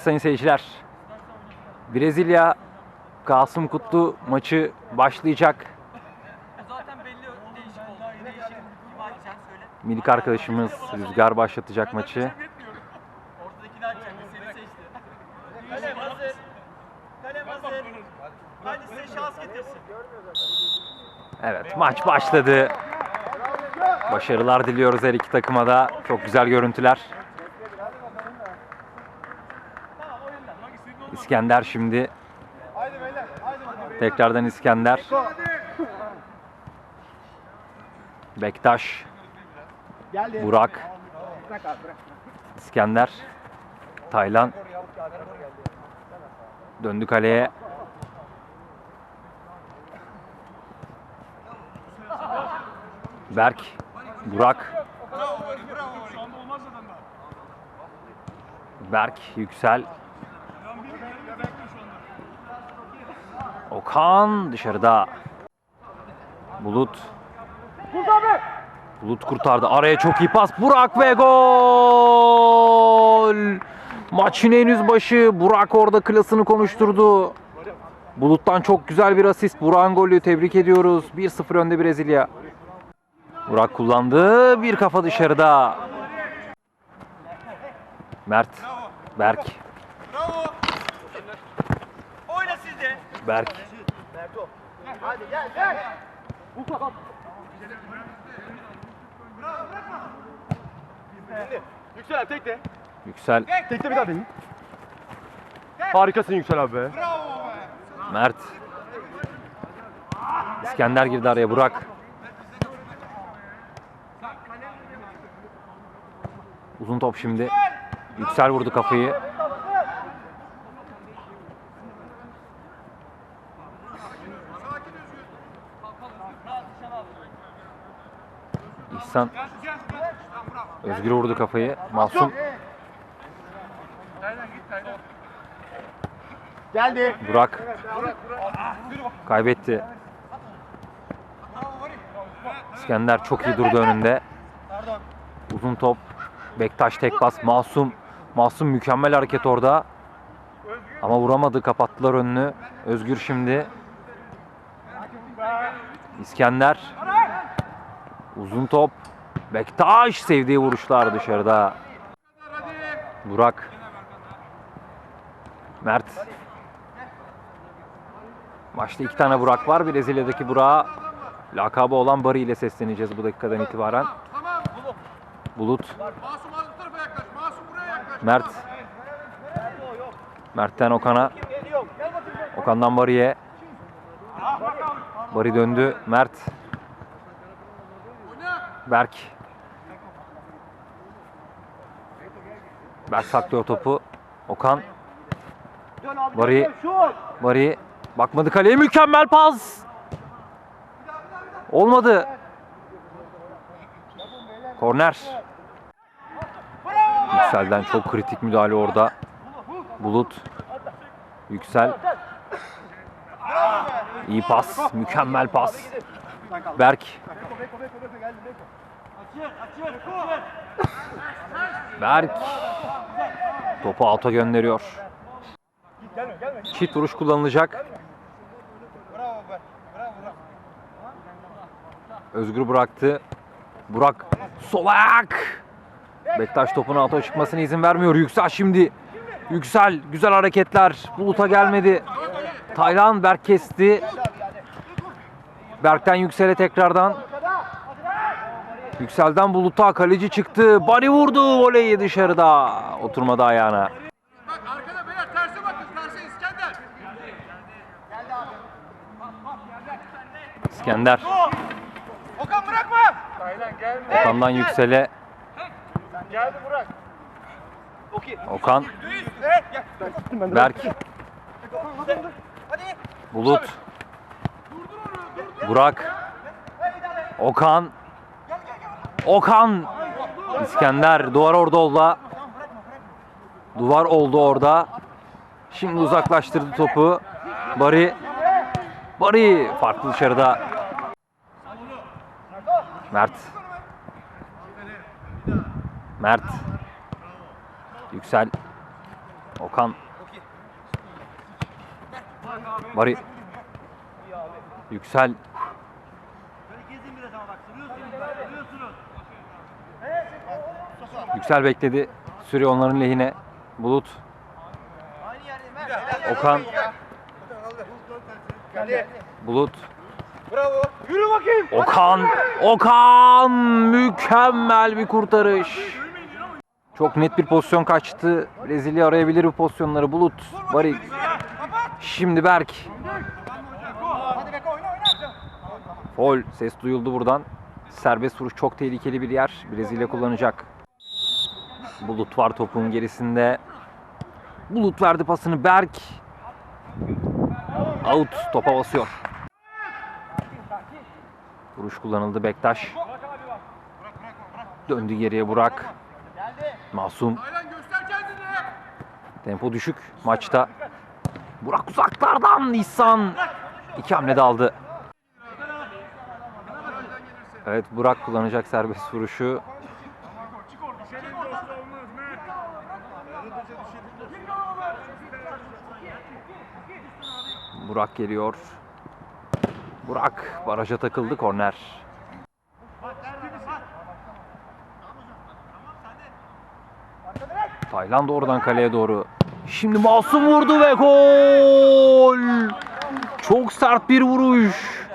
Evet sayın seyirciler. Brezilya Kasım Kutlu maçı başlayacak. Minik arkadaşımız Rüzgar başlatacak maçı. Evet maç başladı. Başarılar diliyoruz her iki takıma da. Çok güzel görüntüler. İskender şimdi. Tekrardan İskender. Bektaş. Burak. İskender. Taylan. Döndü kaleye. Berk. Burak. Berk Yüksel. Okan dışarıda. Bulut. Bulut kurtardı. Araya çok iyi pas. Burak ve gol. Maçın henüz başı. Burak orada klasını konuşturdu. Bulut'tan çok güzel bir asist. Burak'ın golü tebrik ediyoruz. 1-0 önde Brezilya. Burak kullandı. Bir kafa dışarıda. Mert. Berk. Oyna siz de. Berk. Yüksel abi tek de. Yüksel. Tek de bir daha deneyin. Harikasın Yüksel abi be. Mert. İskender girdi araya. Burak. Uzun top şimdi. Yüksel vurdu kafayı. İhsan. Özgür vurdu kafayı. Masum. Geldi. Burak. Kaybetti. İskender çok iyi durdu önünde. Uzun top. Bektaş tek pas. Masum. Masum mükemmel hareket orada. Ama vuramadı. Kapattılar önünü. Özgür şimdi. İskender. Uzun top. Bektaş sevdiği vuruşlar dışarıda. Burak. Mert. Maçta iki tane Burak var. Brezilya'daki Burak'a lakabı olan Bari ile sesleneceğiz bu dakikadan itibaren. Bulut. Mert. Mert'ten Okan'a. Okan'dan Bari'ye. Bari döndü. Mert. Berk. Berk saklıyor topu. Okan. Bari. Bari bakmadı kaleye mükemmel pas. Olmadı. Korner. Yüksel'den çok kritik müdahale orada. Bulut. Yüksel. İyi pas. Mükemmel pas. Berk. Berk. Topu alta gönderiyor. Çift vuruş kullanılacak. Özgür bıraktı. Burak sol ayak. Bektaş topun alta çıkmasına izin vermiyor. Yüksel şimdi. Yüksel güzel hareketler. Bulut'a gelmedi. Taylan Berk kesti. Berk'ten Yüksel'e tekrardan. Yüksel'den Bulut'a kaleci çıktı. Bari vurdu voleyi dışarıda. Oturmadı ayağına. Bak arkada beyler terse bakın terse İskender. İskender. Okan bırakma. Okan'dan Yüksel'e. Geldi Burak. Okan. Berk. Bulut. Burak. Okan. Okan. İskender. Duvar orada oldu. Duvar oldu orada. Şimdi uzaklaştırdı topu. Bari. Bari farklı dışarıda. Mert. Mert. Yüksel. Okan. Bari. Yüksel. Yüksel bekledi. Süre onların lehine. Bulut. Okan. Bulut. Bravo. Yürü bakayım. Okan. Okan. Mükemmel bir kurtarış. Çok net bir pozisyon kaçtı. Brezilya arayabilir bu pozisyonları. Bulut. Bari. Şimdi Berk. Foul. Ses duyuldu buradan. Serbest vuruş çok tehlikeli bir yer. Brezilya kullanacak. Bulut var topun gerisinde. Bulut verdi pasını Berk. Out. Topa basıyor. Vuruş kullanıldı Bektaş. Döndü geriye Burak. Masum. Tempo düşük maçta. Burak uzaklardan İhsan. İki hamlede aldı. Evet Burak kullanacak serbest vuruşu. Burak geliyor. Burak baraja takıldı korner. Tayland oradan kaleye doğru. Şimdi Masum vurdu ve gol. Çok sert bir vuruş.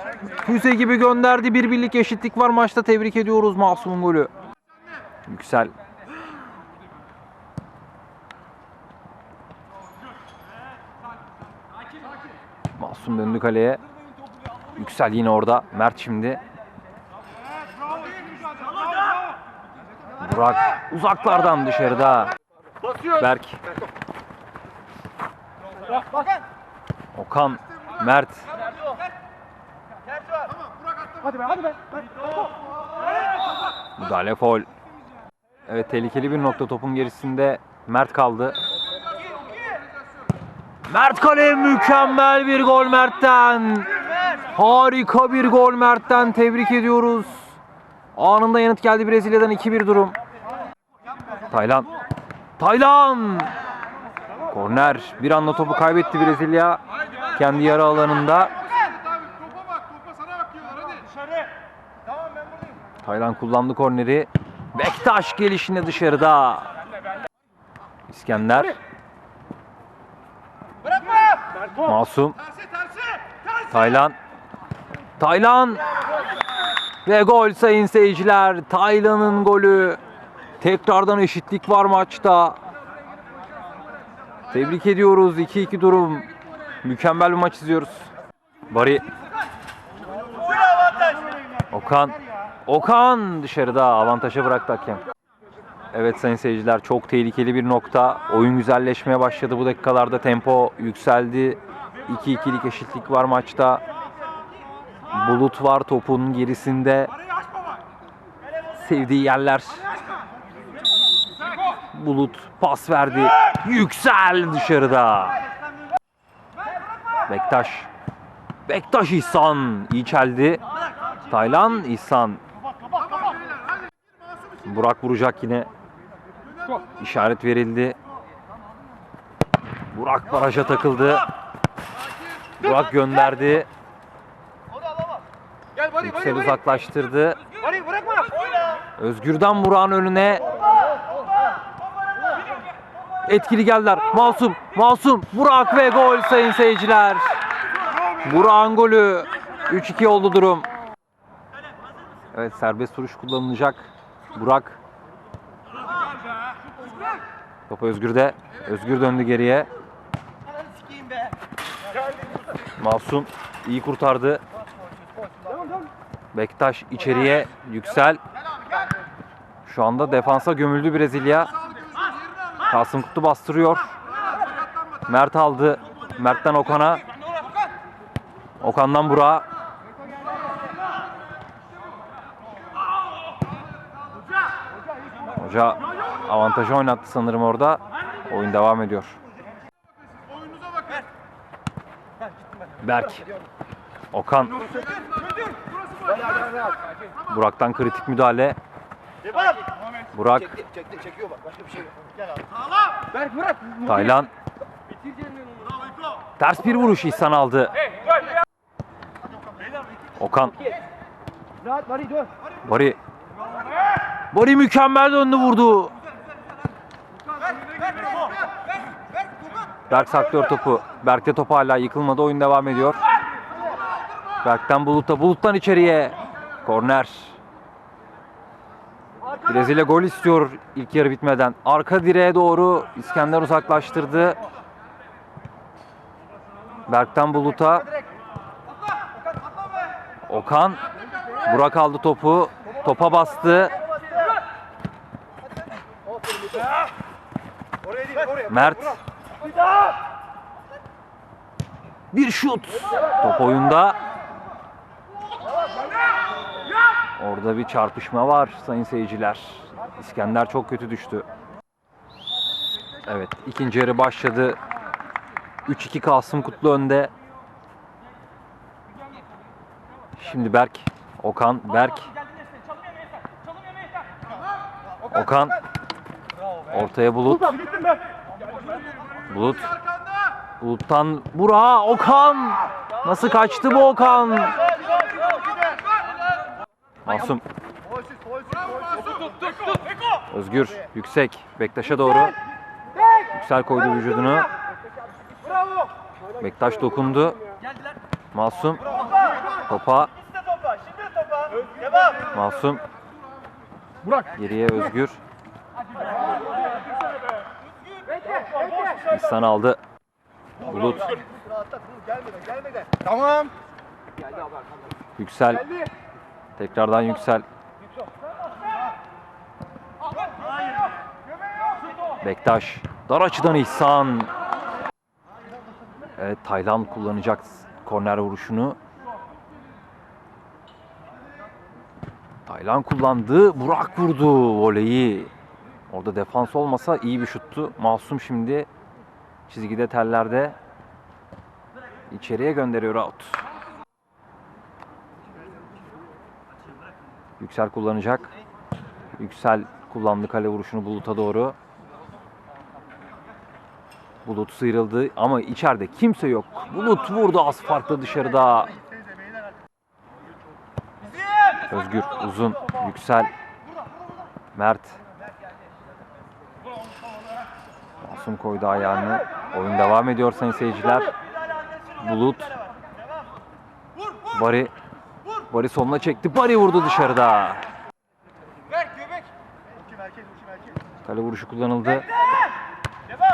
Füze gibi gönderdi. Bir birlik eşitlik var maçta. Tebrik ediyoruz Masum'un golü. Yüksel. Masum döndü kaleye. Yüksel yine orada. Mert şimdi. Burak uzaklardan dışarıda. Berk. Okan. Mert. Hadi be hadi be. Müdahale foul. Evet tehlikeli bir nokta topun gerisinde Mert kaldı. Mert kaleye mükemmel bir gol Mert'ten. Harika bir gol Mert'ten tebrik ediyoruz. Anında yanıt geldi Brezilya'dan 2-1 durum. Taylan. Taylan. Korner. Bir anda topu kaybetti Brezilya. Kendi yarı alanında. Taylan kullandı korneri. Bektaş gelişine dışarıda. İskender. Masum. Taylan. Taylan. Ve gol sayın seyirciler. Taylan'ın golü. Tekrardan eşitlik var maçta. Tebrik ediyoruz. 2-2 durum. Mükemmel bir maç izliyoruz. Bari. Okan. Okan dışarıda avantaja bıraktı hakem. Evet sayın seyirciler çok tehlikeli bir nokta. Oyun güzelleşmeye başladı bu dakikalarda. Tempo yükseldi. 2-2'lik eşitlik var maçta. Bulut var topun gerisinde. Sevdiği yerler. Bulut pas verdi. Yüksel dışarıda. Bektaş. Bektaş İhsan iyi çeldi. Taylan İhsan. Burak vuracak yine. İşaret verildi. Burak baraja takıldı. Burak gönderdi. Yüksel uzaklaştırdı. Özgür'den Burak'ın önüne. Etkili geldiler. Masum, Masum, Burak ve gol sayın seyirciler. Burak'ın golü. 3-2 oldu durum. Evet serbest vuruş kullanılacak. Burak. Top Özgür'de. Özgür döndü geriye. Masum iyi kurtardı. Bektaş içeriye yüksel. Şu anda defansa gömüldü Brezilya. Kasım Kutlu bastırıyor. Mert aldı. Mert'ten Okan'a. Okan'dan Burak'a. Hoca avantajı oynattı sanırım orada. Oyun devam ediyor. Oyununuza bakın. Berk. Okan. Burak'tan kritik müdahale. Burak Çekti çekiyor bak başka bir şey. Taylan ters bir vuruş İhsan aldı. Okan. Bari Bari mükemmel döndü vurdu. Berk saklıyor topu. Berk'te top hala yıkılmadı. Oyun devam ediyor. Berk'ten Bulut'a. Bulut'tan içeriye. Korner. Brezilya gol istiyor ilk yarı bitmeden. Arka direğe doğru İskender uzaklaştırdı. Berk'ten Bulut'a. Okan. Burak aldı topu. Topa bastı. Mert. Bir şut. Top oyunda. Orada bir çarpışma var sayın seyirciler. İskender çok kötü düştü. Evet ikinci yarı başladı. 3-2 Kasım Kutlu önde. Şimdi Berk. Okan. Berk. Okan. Ortaya Bulut. Bulut. Bulut'tan Burak'a Okan. Nasıl kaçtı bu Okan? Masum. Özgür. Yüksek. Bektaş'a doğru. Yüksel koydu vücudunu. Bektaş dokundu. Masum. Topa. Masum. Geriye Özgür. İhsan aldı. Bulut. Tamam. Yüksel. Tekrardan Yüksel. Bektaş. Dar açıdan İhsan. Evet Taylan kullanacak korner vuruşunu. Taylan kullandı. Burak vurdu voleyi. Orada defans olmasa iyi bir şuttu. Masum şimdi çizgide tellerde içeriye gönderiyor out. Yüksel kullanacak. Yüksel kullandı kale vuruşunu Bulut'a doğru. Bulut sıyrıldı ama içeride kimse yok. Bulut vurdu az farklı dışarıda. Özgür uzun. Yüksel. Mert. Masum koydu ayağını. Oyun devam ediyor sayın seyirciler. Bulut. Bari. Bari soluna çekti. Bari vurdu dışarıda. Kale vuruşu kullanıldı.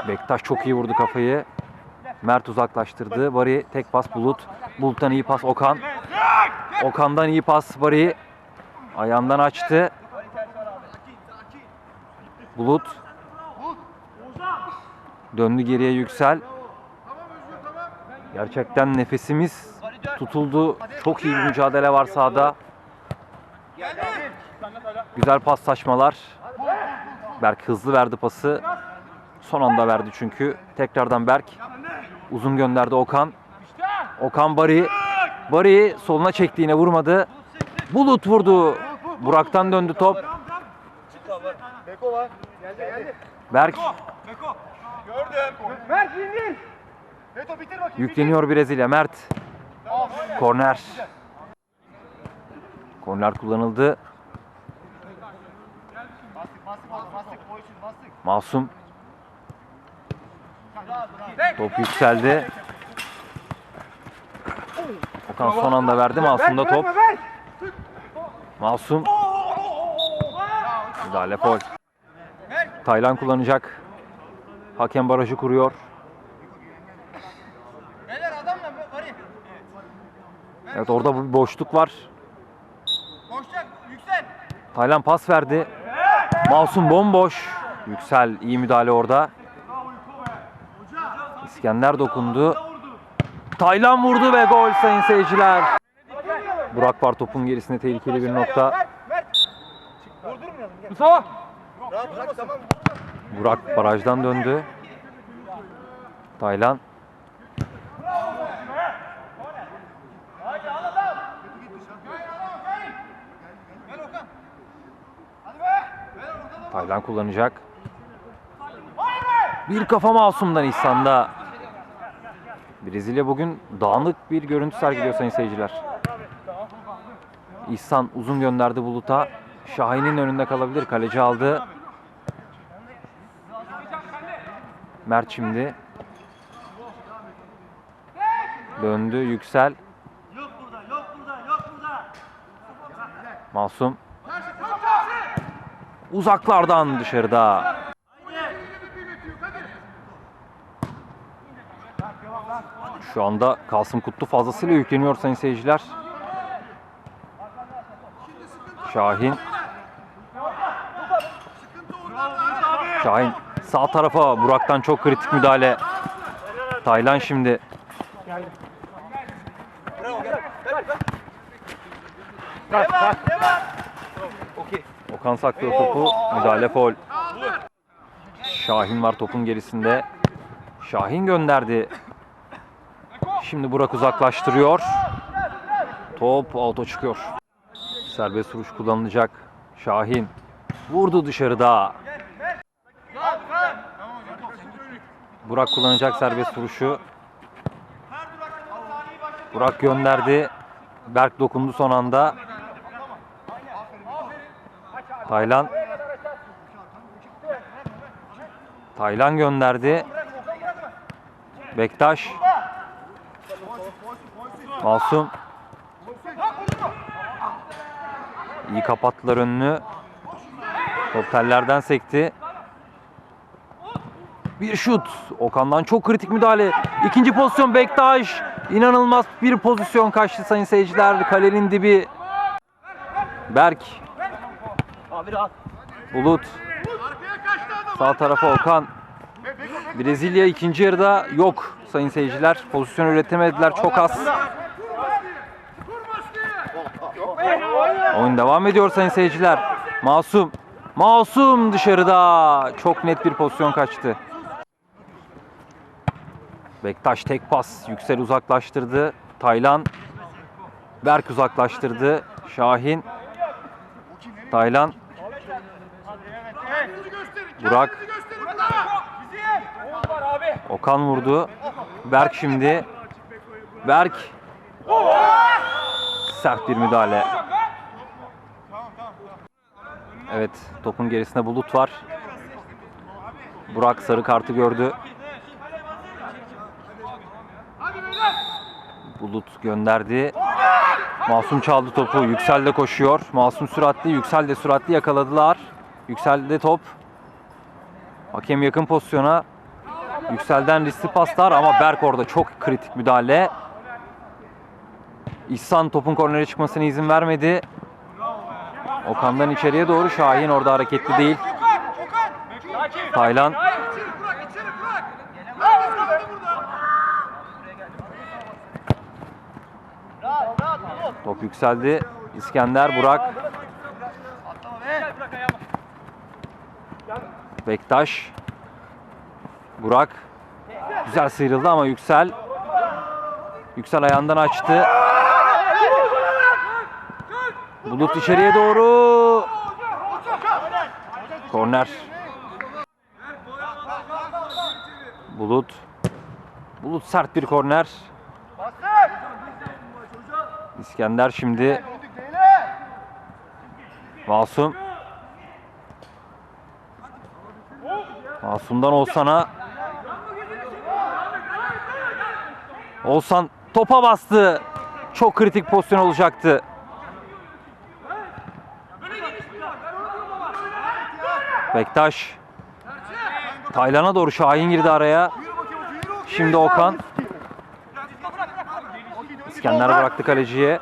Bektaş çok iyi vurdu kafayı. Mert uzaklaştırdı. Bari tek pas Bulut. Bulut'tan iyi pas Okan. Okan'dan iyi pas Bari. Ayağından açtı. Bulut. Döndü geriye Yüksel. Gerçekten nefesimiz tutuldu. Çok iyi bir mücadele var sahada. Güzel paslaşmalar. Berk hızlı verdi pası. Son anda verdi çünkü. Tekrardan Berk. Uzun gönderdi Okan. Okan Bari. Bari soluna çekti yine vurmadı. Bulut vurdu. Burak'tan döndü top. Berk Gördüm. Berk indir. Beto bitir bakayım. yükleniyor Brezilya. Mert. Korner. Korner kullanıldı. Bastık bastık bastık bastık. Koysun bastık. Masum. Top yükseldi. Okan son anda verdi. Masum'da top. Masum. Müdahale foul. Taylan kullanacak. Hakem barajı kuruyor. Evet orada bir boşluk var. Taylan pas verdi. Masum bomboş. Yüksel iyi müdahale orada. İskender dokundu. Taylan vurdu ve gol sayın seyirciler. Burak var topun gerisinde tehlikeli bir nokta. Mustafa. Rahat bırak tamam. Burak barajdan döndü. Taylan. Taylan kullanacak. Bir kafa masumdan İhsan'da. Brezilya bugün dağınık bir görüntü sergiliyor sayın seyirciler. İhsan uzun gönderdi Bulut'a. Şahin'in önünde kalabilir. Kaleci aldı. Mert şimdi. Döndü Yüksel. Masum. Uzaklardan dışarıda. Şu anda Kasım Kutlu fazlasıyla yükleniyor sayın seyirciler. Şahin. Şahin sağ tarafa Burak'tan çok kritik müdahale. Taylan şimdi. Okan saklıyor topu. Müdahale foul. Şahin var topun gerisinde. Şahin gönderdi. Şimdi Burak uzaklaştırıyor. Top auto çıkıyor. Serbest vuruş kullanılacak. Şahin vurdu dışarıda. Burak kullanacak serbest vuruşu. Burak gönderdi. Berk dokundu son anda. Taylan. Taylan gönderdi. Bektaş. Masum. İyi kapattılar önünü. Top tellerden sekti. Bir şut. Okan'dan çok kritik müdahale. İkinci pozisyon Bektaş. İnanılmaz bir pozisyon kaçtı sayın seyirciler. Kalenin dibi. Berk. Bulut. Sağ tarafa Okan. Brezilya ikinci yarıda yok sayın seyirciler. Pozisyon üretemediler çok az. Oyun devam ediyor sayın seyirciler. Masum. Masum dışarıda. Çok net bir pozisyon kaçtı. Bektaş tek pas. Yüksel uzaklaştırdı. Taylan. Berk uzaklaştırdı. Şahin. Taylan. Burak. Okan vurdu. Berk şimdi. Berk. Sert bir müdahale. Evet, topun gerisinde Bulut var. Burak sarı kartı gördü. Bulut gönderdi. Masum çaldı topu. Yüksel de koşuyor. Masum süratli, Yüksel de süratli yakaladılar. Yüksel de top. Hakem yakın pozisyona. Yüksel'den riskli paslar ama Berk orada çok kritik müdahale. İhsan topun kornere çıkmasına izin vermedi. Okan'dan içeriye doğru Şahin orada hareketli değil. Taylan top yükseldi. İskender Burak. Bektaş. Burak. Güzel sıyrıldı ama Yüksel. Yüksel ayağından açtı. Bulut içeriye doğru. Korner. Bulut. Bulut sert bir korner. İskender şimdi. Masum. Masum'dan Oğuzhan'a. Oğuzhan topa bastı. Çok kritik pozisyon olacaktı. Bektaş. Taylan'a doğru Şahin girdi araya. Şimdi Okan. İskender bıraktı kaleciye.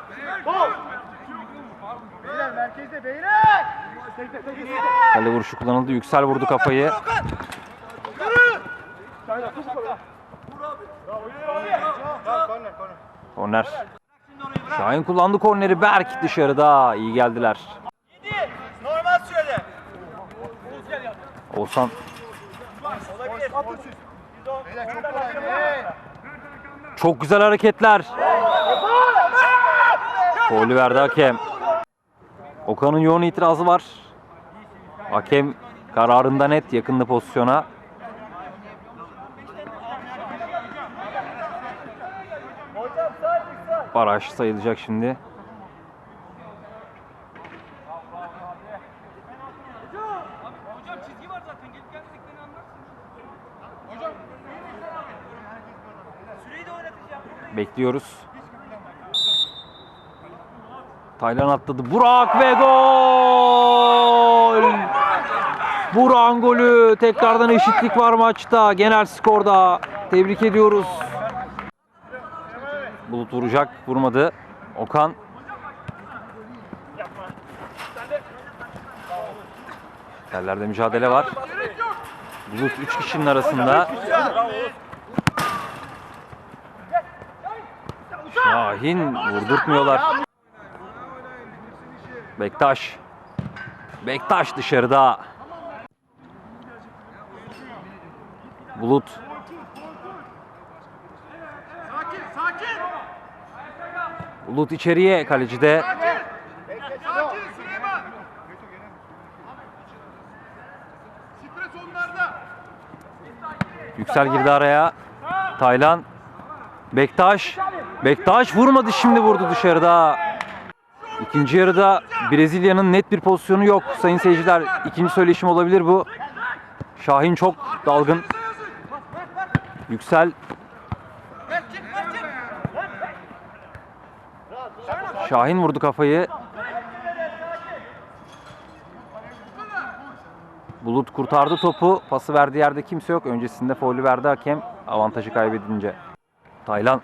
Beyler merkezde beyler. Kale vuruşu kullanıldı. Yüksel vurdu kafayı. Korner. Şahin kullandı korneri. Berk dışarıda. İyi geldiler. Normal söyle. Oğuzhan çok güzel hareketler. Golü verdi hakem. Okan'ın yoğun itirazı var. Hakem kararında net yakınlı pozisyona. Baraj sayılacak şimdi. Bekliyoruz. Taylan atladı. Burak ve gol! Burak'ın golü. Tekrardan eşitlik var maçta. Genel skorda. Tebrik ediyoruz. Bulut vuracak. Vurmadı. Okan. Yerlerde mücadele var. Bulut 3 kişinin arasında. Şahin vurdurtmuyorlar. Bektaş. Bektaş dışarıda. Bulut. Bulut içeriye kalecide. Yüksel girdi araya. Taylan. Bektaş. Bektaş vurmadı şimdi vurdu dışarıda. İkinci yarıda Brezilya'nın net bir pozisyonu yok sayın seyirciler. İkinci söyleşim olabilir bu. Şahin çok dalgın. Yüksel. Şahin vurdu kafayı. Bulut kurtardı topu. Pası verdiği yerde kimse yok. Öncesinde faulü verdi hakem. Avantajı kaybedince. Taylan.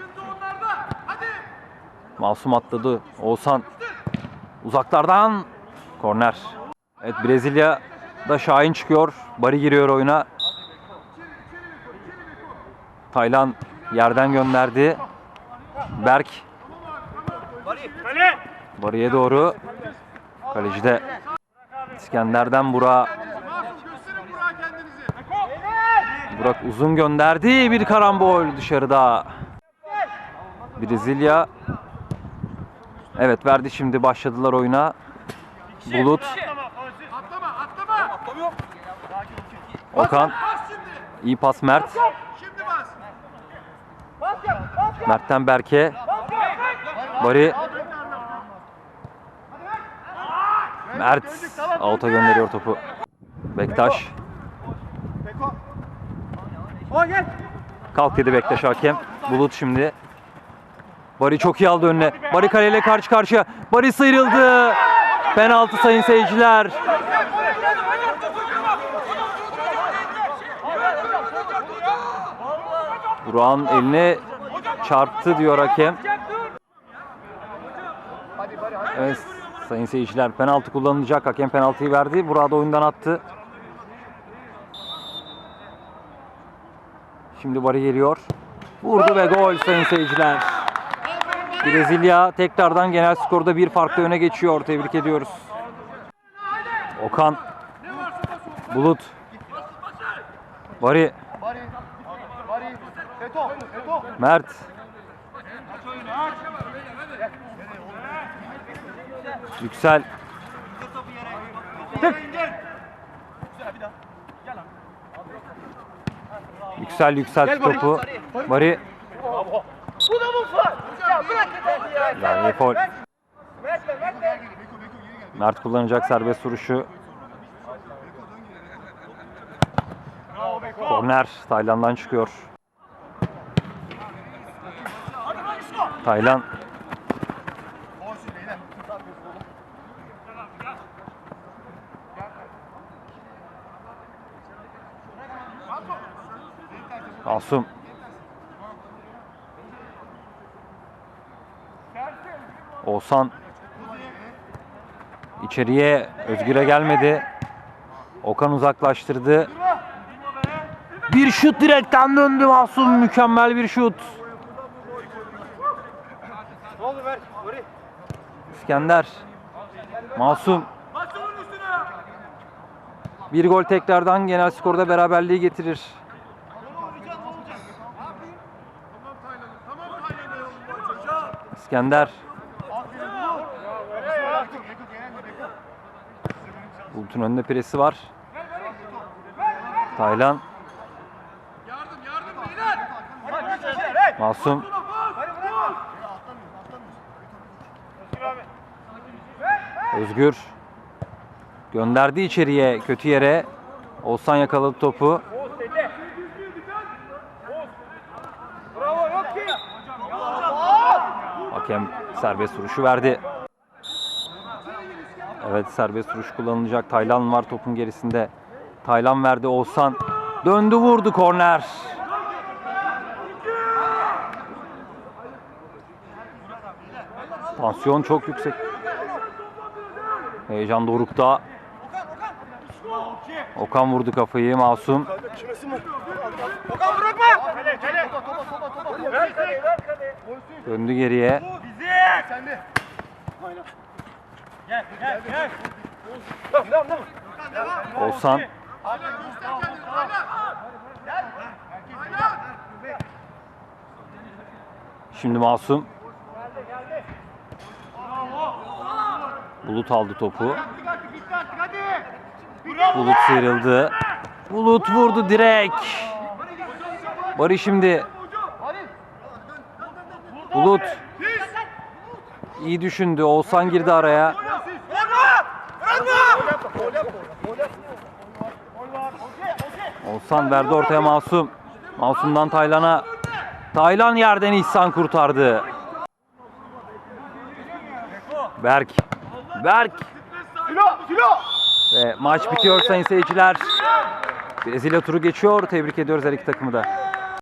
Masum atladı. Oğuzhan. Uzaklardan. Korner. Evet Brezilya'da Şahin çıkıyor. Bari giriyor oyuna. Taylan yerden gönderdi. Berk. Bariye doğru. Kalecide İskender'den Burak. Burak uzun gönderdi. Bir karambol dışarıda. Brezilya. Evet verdi şimdi başladılar oyuna. Bulut. Okan, iyi pas Mert. Mert'ten Berke. Bari. Mert out'a gönderiyor topu. Bektaş. Kalk dedi Bektaş hakem. Bulut şimdi. Bari çok iyi aldı önüne. Bari kaleyle karşı karşıya. Bari sıyrıldı. Penaltı sayın seyirciler. Burak'ın eline çarptı diyor hakem. Evet sayın seyirciler penaltı kullanılacak. Hakem penaltıyı verdi. Burak da oyundan attı. Şimdi Bari geliyor. Vurdu ve gol sayın seyirciler. Brezilya tekrardan genel skorda bir farklı öne geçiyor. Tebrik ediyoruz. Okan. Bulut. Bari. Mert. Yüksel. Yüksel yükseltti topu. Bari. Bu da mı var? Ya bırak yeter ya. Yani faul. Bekle bekle. Mert kullanacak serbest vuruşu. Korner Taylan'dan çıkıyor. Taylan Asum Oğuzhan içeriye Özgür'e gelmedi. Okan uzaklaştırdı. Bir şut direkten döndü Masum. Mükemmel bir şut. Ne oldu ver? Bari. İskender. Masum. Bir gol tekrardan genel skorda beraberliği getirir. İskender. Bulut'un önünde presi var. Taylan. Masum. Bari bırakma. Özgür gönderdi içeriye kötü yere. Oğuzhan yakaladı topu. Hakem serbest vuruşu verdi. Evet serbest vuruş kullanılacak. Taylan var topun gerisinde. Taylan verdi Oğuzhan. Döndü vurdu korner. Tansiyon çok yüksek. Heyecan dorukta. Okan vurdu kafayı Masum. Okan bırakma. Döndü geriye. Oğuzhan. Şimdi Masum. Bulut aldı topu. Bulut sıyrıldı. Bulut vurdu direkt. Barış şimdi. Bulut. İyi düşündü. Oğuzhan girdi araya. Oğuzhan verdi ortaya Masum. Masum'dan Taylan'a. Taylan yerden İhsan kurtardı. Berk. Berk. Ve maç bitiyor sayın seyirciler. Brezilya turu geçiyor. Tebrik ediyoruz her iki takımı da.